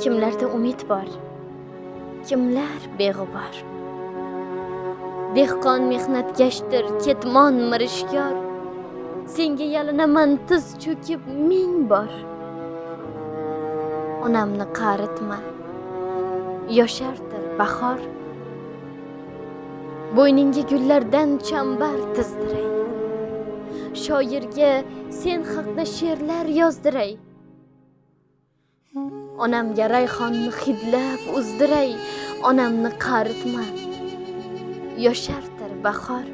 kimlarda umid bor kimlar beg'ubor dehqon mehnatgashdir ketmon mirishkor senga yalinaman tiz cho'kib ming bor onamni qaritma yoshardir bahor bo'yningga gullardan chambar tizdiray shoirga sen haqda she'rlar yozdiray onamga rayhonni hidlab uzdiray onamni qaritma. Yoshartir bahor.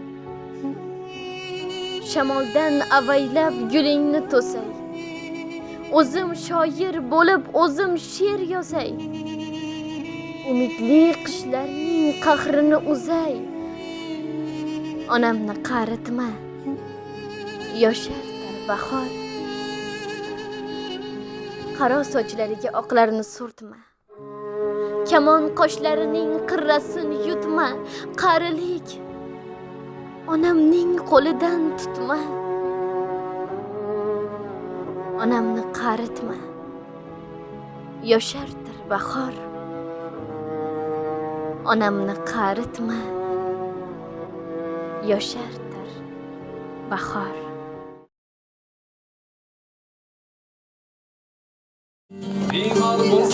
Shamoldan avaylab gulingni to'say. O'zim shoir bo'lib o'zim she'r yozay. Umidli qishlarning qahrini uzay. Onamni qaritma. Yoshartir bahor. Qaro sochlariga oqlarini surtma. Kamon qoshlarining qirrasin yutma. Qarilik onamning qo'lidan tutma. Onamni qaritma. Yoshartir bahor. Onamni qaritma. Yoshartir bahor.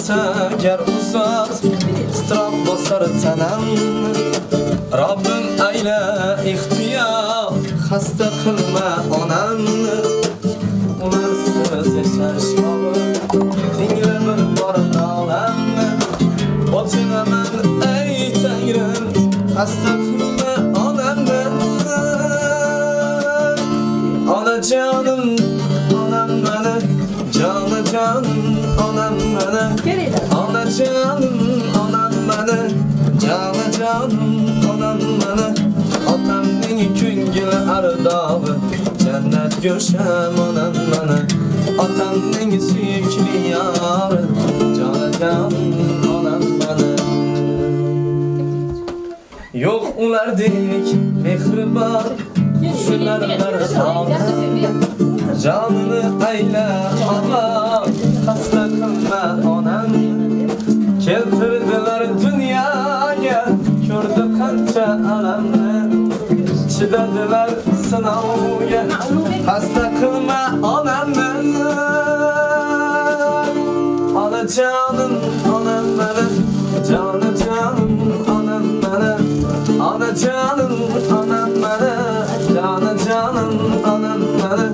Bo'lsa gar uzat. Titrab bosar tanam. Robbim ayla ixtiyor Xasta qilma onamni Ularsiz yashash yo'q Tinglab bor nolamni Botinaman ey tangrim Xasta qilma onamni Onajonim onam Onajonim onam mani Jonajonim onam mani Otamning ko'ngli ardobi Jannat go'sham onam mani Otamning suyukli yori Jonajonim onam mani Yo'q ulardek mehribon Shularlar olam Canını ayla Çidadılar sınavga Hasta kılma onamni Ana canım anam bana Canı canım anam bana Ana canım anam bana Canı canım anam bana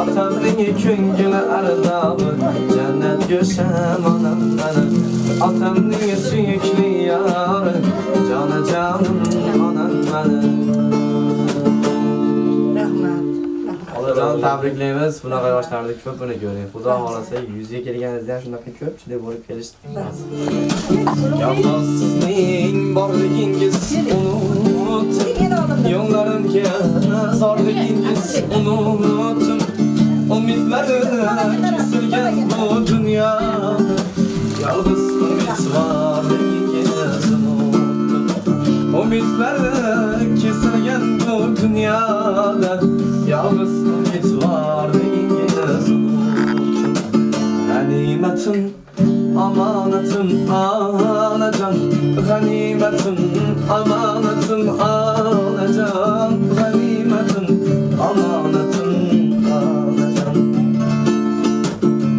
Atamning ko'ngli ardobı Jannat go'sham onam bana Atamning suyukli yori Joni tabriklaymiz. Bunaqa yoshlarni ko'p uni ko'ring. Xudo xolasa 100 ga kelganingizda ham shunaqa ko'pchilik bo'lib kelishimiz. Yalnız sizning borligingiz unut. Yo'llarimga zorligingiz unutun. Umidlarim kesilgan bu dunyo. Yalnız umidvorligingiz unutun. Umidlari kesilgan Ganimetim, amanatım, anacan Ganimetim, amanatım, anacan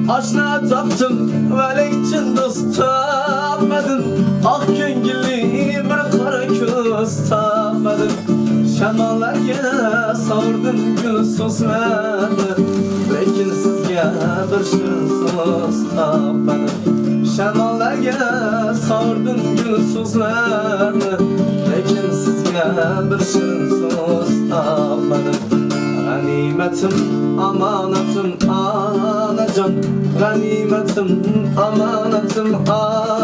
Aşna taptım, velekçin dost tapmadın Ah köngülü bir kara köz tapmadın Şemalarga sordum gül soslarni Lekin sizga bir so'z topmadim Shamollarga sordum gul so'zlarni Lekin sizga bir shirin so'z topmadim G'animatim, omonatim, onajon G'animatim, omonatim, onajon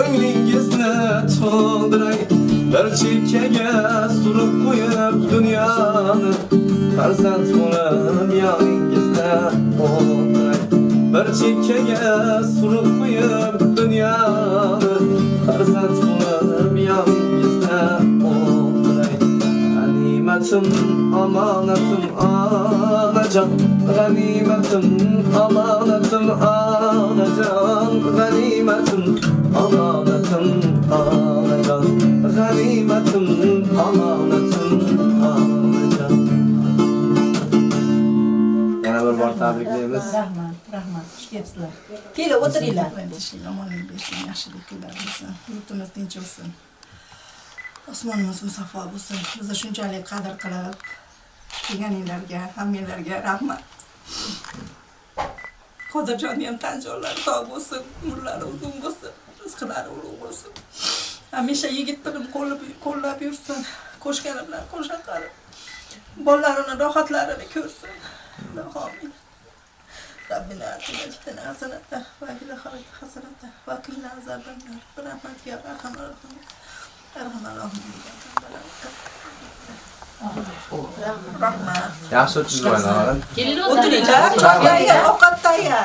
ko'nglingizni to'ldiray bir chekkaga surib qo'yib dunyoni farzand bo'lib yoningizda o'ldiray bir chekkaga surib qo'yib dunyoni farzand bo'lib yoningizda o'ldiray g'animatim omonatim onajon g'animatim omonatim onajon can ganimetim Amanetim alacağım Ganimetim amanetim alacağım Yana bir bor tabriklaymiz. Rahmat, rahmat, xush kelibsizlar. Kelib o'tiringlar. Ishing omonlik bersin, yaxshilik kunlar bo'lsin. Yurtimiz tinch bo'lsin. Osmonimiz musaffo bo'lsin. Bizni shunchalik qadr qilib, kelganinglarga, hammalarga rahmat. Hocacan yemten çorlar sağ olsun, umurları uzun olsun, rızkıları ulug olsun. Hamisha yigitligim qo'llab yursin. Qo'shgani bilan qo'sha qilib. Bolalarini rohatlarini ko'rsin. Amin. Rabbina atina fitna hasanata va qina azabat hasanata va qina azaban nar. Rahmatika arhamar rahim. Arhamar rahim. 약속 주지 말라. 길로 달리는 길로 달리는 길로 달리는